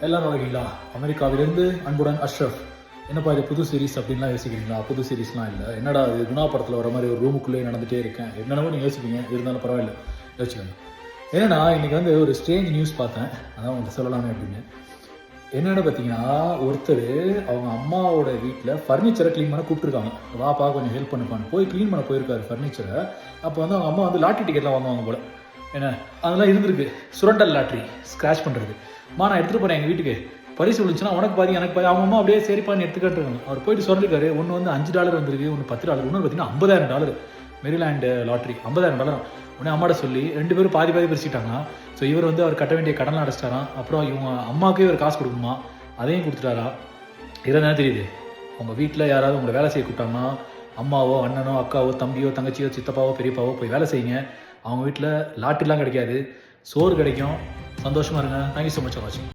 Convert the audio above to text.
எல்லாரும் இருக்கீங்களா அமெரிக்காவிலிருந்து அன்புடன் அஷ்ரஃப் என்னப்பா இது புது சீரிஸ் அப்படின்லாம் யோசிக்கிறீங்களா? புது சீரிஸ்லாம் இல்லை. என்னடா இது குணா படத்தில் வர மாதிரி ஒரு ரூமுக்குள்ளே நடந்துகிட்டே இருக்கேன். என்னென்னவோ நீங்கள் யோசிப்பீங்க. இருந்தாலும் பரவாயில்ல. யோசிச்சுக்கோங்க. என்னன்னா இன்றைக்கி வந்து ஒரு ஸ்ட்ரேஞ்ச் நியூஸ் பார்த்தேன். அதான் உங்களுக்கு சொல்லலாமே அப்படின்னு. என்னென்னு பார்த்தீங்கன்னா ஒருத்தர் அவங்க அம்மாவோட வீட்டில் ஃபர்னிச்சரை க்ளீன் பண்ண கூப்பிட்டுருக்காங்க. வாப்பா கொஞ்சம் ஹெல்ப் பண்ணுப்பான்னு. போய் க்ளீன் பண்ண போயிருக்காரு ஃபர்னிச்சரை அப்போ வந்து அவங்க அம்மா வந்து லாட்டரி டிக்கெட்லாம் வாங்குவாங்க போல. என்ன? அதெல்லாம் இருந்திருக்கு. சுரண்டல் லாட்ரி. ஸ்க்ராச் பண்ணுறது மா நான் எடுத்துகிட்டு போகிறேன் எங்கள் வீட்டுக்கு. பரிசு விழுந்துச்சுன்னா உனக்கு பாதி எனக்கு பாதி. அவங்க அம்மா அப்படியே சரிப்பான்னு எடுத்துக்கிட்டு. அவர் போயிட்டு சொல்லிருக்காரு ஒன்று வந்து அஞ்சு டாலர் வந்திருக்கு ஒன்று பத்து டாலர் ஒன்று பார்த்தீங்கன்னா ஐம்பதாயிரம் டாலர் மெரிலாண்டு லாட்ரி ஐம்பதாயிரம் டாலர் உடனே அம்மாட்ட சொல்லி ரெண்டு பேரும் பாதி பாதி பிரிச்சுட்டாங்க ஸோ இவர் வந்து அவர் கட்ட வேண்டிய கடன் அடைச்சிட்டாராம். அப்புறம் இவங்க அம்மாவுக்கே இவர் காசு கொடுக்குமா அதையும் கொடுத்துட்டாரா? இதெல்லாம் தெரியுது? உங்கள் வீட்டில் யாராவது உங்களை வேலை செய்ய கூப்பிட்டாங்கன்னா அம்மாவோ அண்ணனோ அக்காவோ தம்பியோ தங்கச்சியோ சித்தப்பாவோ பெரியப்பாவோ போய் வேலை செய்யுங்க. அவங்க வீட்டில் லாட்டரிலாம் கிடைக்காது. சோறு கிடைக்கும். சந்தோஷமாக இருங்க. தேங்க்யூ ஸோ மச் வாட்சிங்